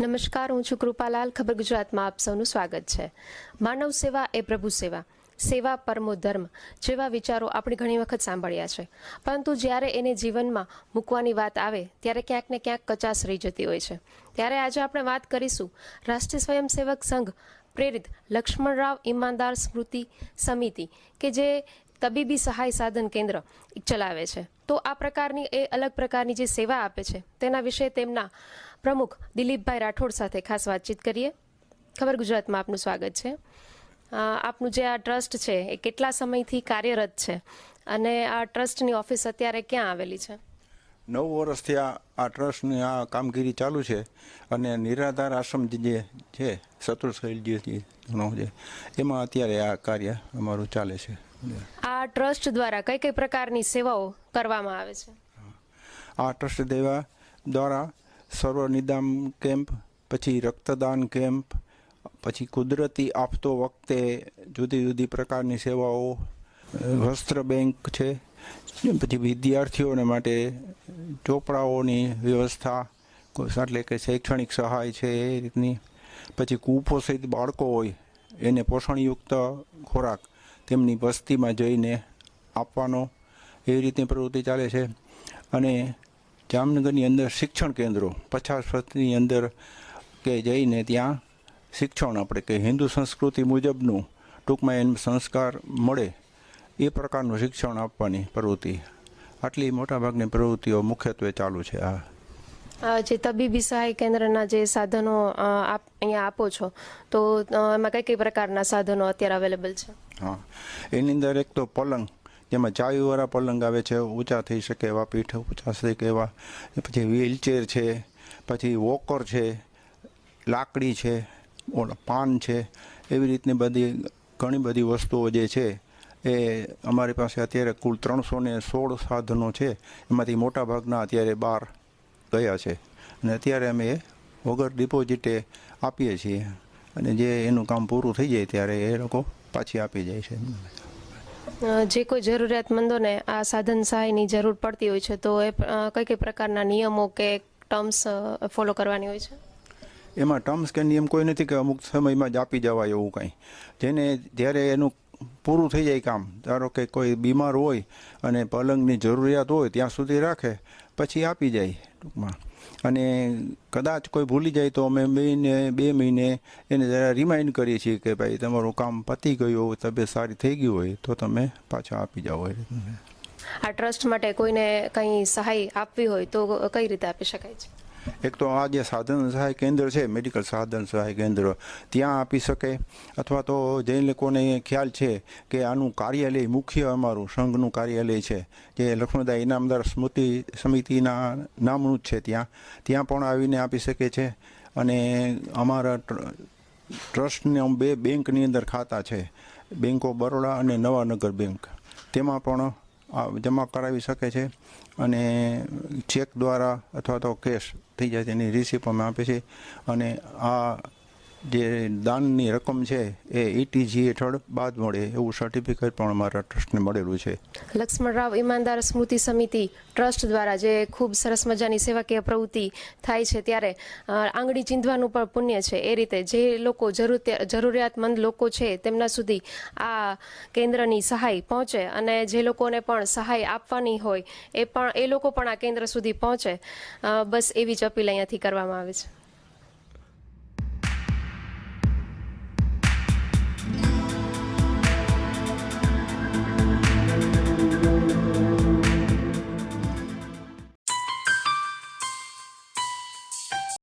નમસ્કાર, હું છું કૃપાલાલ. ખબર ગુજરાતમાં આપ સૌનું સ્વાગત છે. માનવ સેવા એ પ્રભુ સેવા. સેવા પરમો ધર્મ જેવા વિચારો આપણે ઘણી વખત સાંભળ્યા છે. પરંતુ જ્યારે એને જીવનમાં મૂકવાની વાત આવે, ત્યારે ક્યાંક ને ક્યાંક કચાશ રહી જતી હોય છે. ત્યારે આજે આપણે વાત કરીશું રાષ્ટ્રીય સ્વયંસેવક સંઘ પ્રેરિત લક્ષ્મણરાવ ઈમાનદાર સ્મૃતિ સમિતિ કે જે તબીબી સહાય સાધન કેન્દ્ર ચલાવે છે. તો આ પ્રકારની એ અલગ પ્રકારની જે સેવા આપે છે, તેના વિશે તેમના પ્રમુખ દિલીપભાઈ રાઠોડ સાથે ખાસ વાતચીત કરીએ. ખબર ગુજરાતમાં આપનું સ્વાગત છે. આપનું જે આ ટ્રસ્ટ છે એ કેટલા સમયથી કાર્યરત છે અને આ ટ્રસ્ટની ઓફિસ અત્યારે ક્યાં આવેલી છે? નવ વર્ષથી આ આ ટ્રસ્ટની આ કામગીરી ચાલુ છે અને નિરાધાર આશ્રમ જે છે શત્રુશૈલજીનો છે એમાં અત્યારે આ કાર્ય અમારું ચાલે છે. આ ટ્રસ્ટ દ્વારા કઈ કઈ પ્રકારની સેવાઓ કરવામાં આવે છે? આ ટ્રસ્ટ દેવા દ્વારા સર્વ નિદાન કેમ્પ, પછી રક્તદાન કેમ્પ, પછી કુદરતી આફતો વખતે જુદી જુદી પ્રકારની સેવાઓ, વસ્ત્ર બેંક છે પછી વિદ્યાર્થીઓને માટે ચોપડાઓની વ્યવસ્થા, એટલે કે શૈક્ષણિક સહાય છે એ રીતની, પછી કુપોષિત બાળકો હોય, એને પોષણયુક્ત ખોરાક તેમની વસ્તીમાં જઈને આપવાનો એવી રીતની પ્રવૃત્તિ ચાલે છે. અને જામનગરની અંદર શિક્ષણ કેન્દ્રો પચાસ વર્ષની અંદર કે જઈને ત્યાં શિક્ષણ આપણે કે હિન્દુ સંસ્કૃતિ મુજબનું ટૂંકમાં એમ સંસ્કાર મળે એ પ્રકારનું શિક્ષણ આપવાની પ્રવૃત્તિ. આટલી મોટાભાગની પ્રવૃત્તિઓ મુખ્યત્વે ચાલુ છે આ. જે તબીબી સહાય કેન્દ્રના જે સાધનો આપ અહીંયા આપો છો તો એમાં કઈ કઈ પ્રકારના સાધનો અત્યારે અવેલેબલ છે? હા. એની અંદર એક તો પલંગ જેમાં ચાવીવાળા પલંગ આવે છે, ઊંચા થઈ શકે એવા પીઠ, ઊંચા થઈ શકે એવા. પછી વ્હીલચેર છે, પછી વોકર છે, લાકડી છે પાન છે. એવી રીતની બધી ઘણી બધી વસ્તુઓ જે છે, એ અમારી પાસે અત્યારે કુલ ત્રણસો ને સોળ સાધનો છે. એમાંથી મોટાભાગના અત્યારે બહાર ગયા છે. અને અત્યારે અમે એ વગર ડિપોઝિટે આપીએ છીએ. અને જે એનું કામ પૂરું થઈ જાય ત્યારે એ લોકો પાછી આપી જાય છે. જે કોઈ જરૂરિયાતમંદોને આ સાધન સહાયની જરૂર પડતી હોય છે, તો એ કઈ કઈ પ્રકારના નિયમો કે ટર્મ્સ ફોલો કરવાની હોય છે? એમાં ટર્મ્સ કે નિયમ કોઈ નથી કે અમુક સમયમાં જ આપી જવાય એવું કાંઈ. જેને, જ્યારે એનું પૂરું થઈ જાય કામ, ધારો કે કોઈ બીમાર હોય અને પલંગની જરૂરિયાત હોય, ત્યાં સુધી રાખે, પછી આપી જાય ટૂંકમાં. અને કદાચ કોઈ ભૂલી જાય તો અમે મહિને, બે મહિને એને જરા રિમાઇન્ડ કરીએ છીએ કે ભાઈ તમારું કામ પતી ગયું હોય તબિયત સારી થઈ ગઈ હોય તો તમે પાછા આપી જાઓ આ ટ્રસ્ટ માટે કોઈને કંઈ સહાય આપવી હોય તો કઈ રીતે આપી શકાય છે? એક તો આ જે સાધન સહાય કેન્દ્ર છે મેડિકલ સાધન સહાય કેન્દ્ર. ત્યાં આપી શકે અથવા તો જે લોકોને ખ્યાલ છે કે આનું કાર્યાલય મુખ્ય અમારું સંઘનું કાર્યાલય છે, જે લક્ષ્મણદાય ઇનામદાર સ્મૃતિ સમિતિના નામનું જ છે ત્યાં. ત્યાં પણ આવીને આપી શકે છે અને અમારા ટ્ર- ટ્રસ્ટને બે બેંકની અંદર ખાતા છે, બેંક ઓફ બરોડા અને નવાનગર બેંક. તેમાં પણ જમા કરાવી શકે છે અને ચેક દ્વારા અથવા તો કેશ થઈ જાય તેની રિસિપ અમે આપે છે અને આ જે દાનની રકમ છે એ ઈટીજી હેઠળ બાદ મળે એવું સર્ટિફિકેટ પણ અમારા ટ્રસ્ટને મળેલું છે. લક્ષ્મણરાવ ઈમાનદાર સ્મૃતિ સમિતિ ટ્રસ્ટ દ્વારા જે ખૂબ સરસ મજાની સેવાકીય પ્રવૃત્તિ થાય છે ત્યારે આંગળી ચીંધવાનું પણ પુણ્ય છે. એ રીતે જે લોકો જરૂરિયાતમંદ લોકો છે તેમના સુધી આ કેન્દ્રની સહાય પહોંચે અને જે લોકોને પણ સહાય આપવાની હોય એ પણ, એ લોકો પણ આ કેન્દ્ર સુધી પહોંચે. બસ એવી જ અપીલ અહીંયાથી કરવામાં આવે છે.